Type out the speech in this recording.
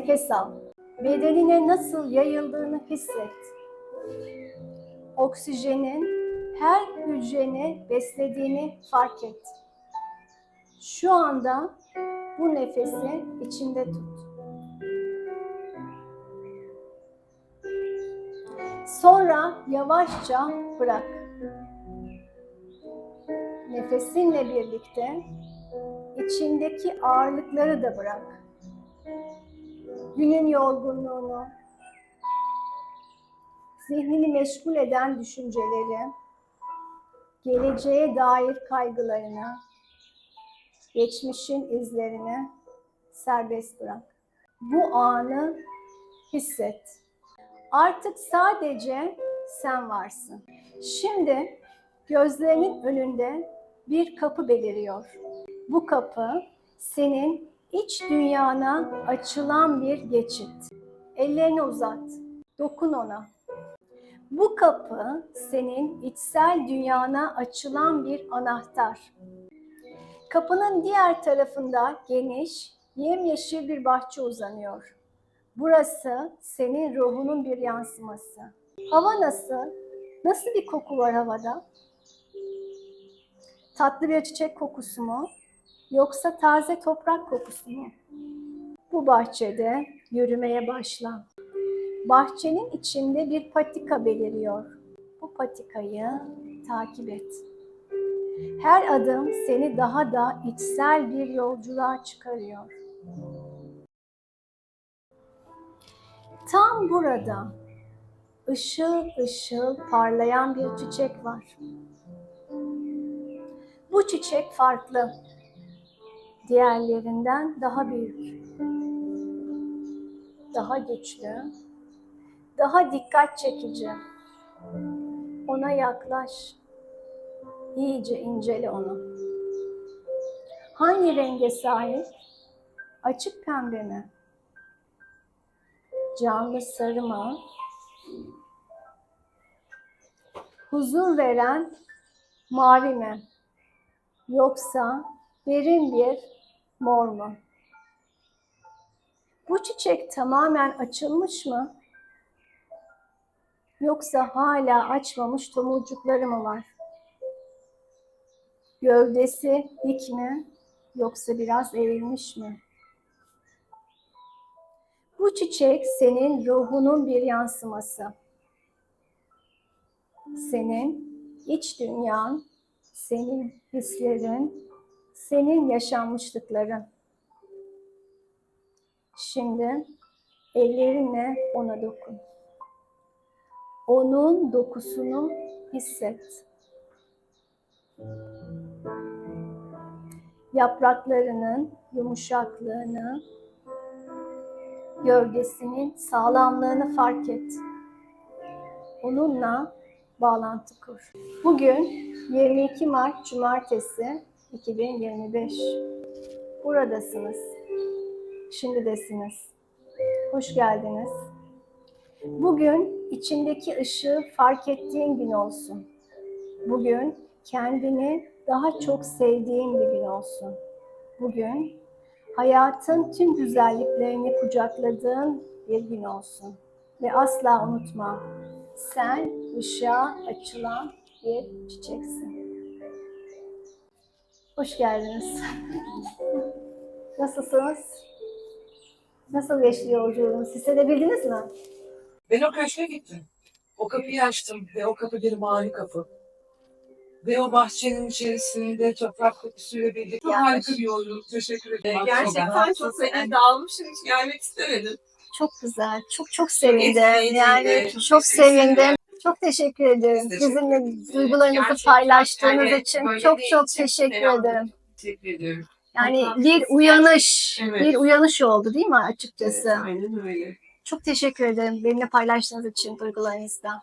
Nefes al. Bedenine nasıl yayıldığını hisset. Oksijenin her hücreni beslediğini fark et. Şu anda bu nefesi içinde tut. Sonra yavaşça bırak. Nefesinle birlikte içindeki ağırlıkları da bırak. Günün yorgunluğunu, zihnini meşgul eden düşünceleri, geleceğe dair kaygılarını, geçmişin izlerini serbest bırak. Bu anı hisset. Artık sadece sen varsın. Şimdi gözlerinin önünde bir kapı beliriyor. Bu kapı senin iç dünyana açılan bir geçit. Ellerini uzat, dokun ona. Bu kapı senin içsel dünyana açılan bir anahtar. Kapının diğer tarafında geniş, yemyeşil bir bahçe uzanıyor. Burası senin ruhunun bir yansıması. Hava nasıl? Nasıl bir koku var havada? Tatlı bir çiçek kokusu mu? Yoksa taze toprak kokusu mu? Bu bahçede yürümeye başla. Bahçenin içinde bir patika beliriyor. Bu patikayı takip et. Her adım seni daha da içsel bir yolculuğa çıkarıyor. Tam burada ışıl ışıl parlayan bir çiçek var. Bu çiçek farklı. Diğerlerinden daha büyük. Daha güçlü. Daha dikkat çekici. Ona yaklaş. İyice incele onu. Hangi renge sahip? Açık pembe mi? Canlı sarı mı? Huzur veren mavi mi? Yoksa derin bir mor mu? Bu çiçek tamamen açılmış mı? Yoksa hala açmamış tomurcukları mı var? Gövdesi dik mi? Yoksa biraz eğilmiş mi? Bu çiçek senin ruhunun bir yansıması. Senin iç dünyan, senin hislerin, senin yaşanmışlıkların. Şimdi ellerinle ona dokun. Onun dokusunu hisset. Yapraklarının yumuşaklığını, gövdesinin sağlamlığını fark et. Onunla bağlantı kur. Bugün 22 Mart Cumartesi 2025. Buradasınız. Şimdidesiniz. Hoş geldiniz. Bugün içindeki ışığı fark ettiğin gün olsun. Bugün kendini daha çok sevdiğin bir gün olsun. Bugün hayatın tüm güzelliklerini kucakladığın bir gün olsun. Ve asla unutma, sen ışığa açılan bir çiçeksin. Hoş geldiniz. Nasılsınız? Nasıl geçti yolculuğunuz? Hissedebildiniz mi? Ben o köşke gittim. O kapıyı açtım ve o kapı bir mavi kapı. Ve o bahçenin içerisinde toprak kokusuyla birlikte Ya. harika bir yolculuk. Teşekkür ederim. Ee, Gerçekten çok seni dağılmışım hiç gelmek istemedim. Çok güzel. Çok çok sevindim. Yani çok çok sevindim. Çok teşekkür ederim. Teşekkür Bizimle ederiz. duygularınızı Gerçekten paylaştığınız yani için böyle çok bir çok için teşekkür selam. ederim. Teşekkür ediyorum. Yani Allah'ım bir uyanış, Evet. bir uyanış oldu değil mi açıkçası? Aynen öyle. Çok teşekkür ederim benimle paylaştığınız için duygularınızda.